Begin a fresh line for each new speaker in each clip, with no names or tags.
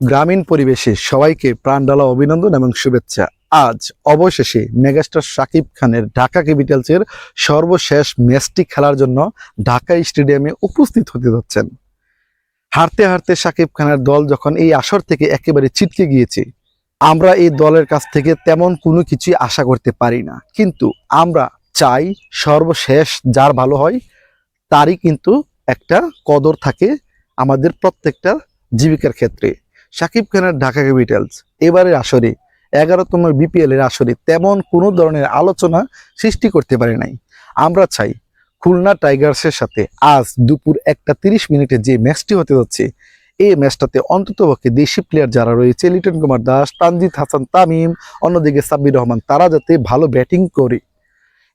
গ্রামীণ পরিবেশে সবাইকে প্রাণডালা অভিনন্দন এবং শুভেচ্ছা। আজ অবশেষে মেগাস্টার শাকিব খানের ঢাকা ক্যাপিটালসের সর্বশেষ ম্যাচটি খেলার জন্য ঢাকা স্টেডিয়ামে উপস্থিত হতে যাচ্ছেন। হারতে হারতে শাকিব খানের দল যখন এই আসর থেকে একেবারে ছিটকে গিয়েছে, আমরা এই দলের কাছ থেকে তেমন কোনো কিছুই আশা করতে পারি না। কিন্তু আমরা চাই সর্বশেষ যার ভালো হয়, তারই কিন্তু একটা কদর থাকে আমাদের প্রত্যেকটা জীবিকার ক্ষেত্রে। শাকিব খানের ঢাকা ক্যাপিটালস। এবারের আসরে, এগারোতম বিপিএল এর আসরে তেমন কোনো ধরনের আলোচনা সৃষ্টি করতে পারে নাই। আমরা চাই খুলনা টাইগার্সের সাথে আজ দুপুর একটা তিরিশ মিনিটে যে ম্যাচটি হতে যাচ্ছে, এই ম্যাচটাতে অন্ততপক্ষে দেশি প্লেয়ার যারা রয়েছে, লিটন কুমার দাস, তানজিদ হাসান, তামিম, অন্যদিকে সাব্বির রহমান, তারা যাতে ভালো ব্যাটিং করে,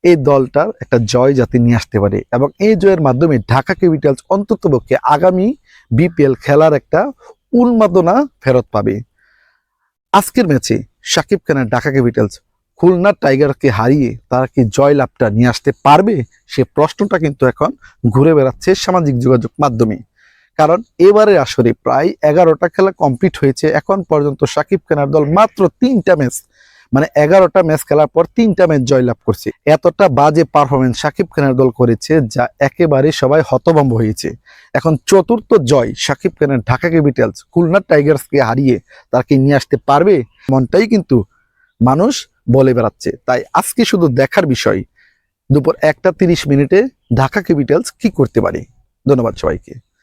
এই দলটার একটা জয় যাতে নিয়ে আসতে পারে এবং এই জয়ের মাধ্যমে ঢাকা ক্যাপিটালস অন্ততপক্ষে আগামী বিপিএল খেলার একটা উন্মাদনা ফেরত পাবে। আজকের ম্যাচে সাকিব খানের ঢাকা ক্যাপিটালস খুলনা টাইগারকে হারিয়ে তারা কি জয়লাভটা নিয়ে আসতে পারবে? সে প্রশ্নটা কিন্তু এখন ঘুরে বেড়াচ্ছে সামাজিক যোগাযোগ মাধ্যমে। কারণ এবারে আসরে প্রায় এগারোটা খেলা কমপ্লিট হয়েছে। এখন পর্যন্ত সাকিব খানের দল মাত্র তিনটা ম্যাচ মানে এগারোটা ম্যাচ খেলার পর তিনটা ম্যাচ জয়লাভ করছে। এতটা বাজে পারফরমেন্স সাকিব খানের দল করেছে, যা একেবারে সবাই হতভম্ব হয়েছে। এখন চতুর্থ জয় সাকিব খানের ঢাকা ক্যাপিটালস খুলনা টাইগার্সকে হারিয়ে তাকে নিয়ে আসতে পারবে? মনটাই কিন্তু মানুষ বলে বেড়াচ্ছে। তাই আজকে শুধু দেখার বিষয়, দুপুর একটা তিরিশ মিনিটে ঢাকা ক্যাপিটালস কি করতে পারে? ধন্যবাদ সবাইকে।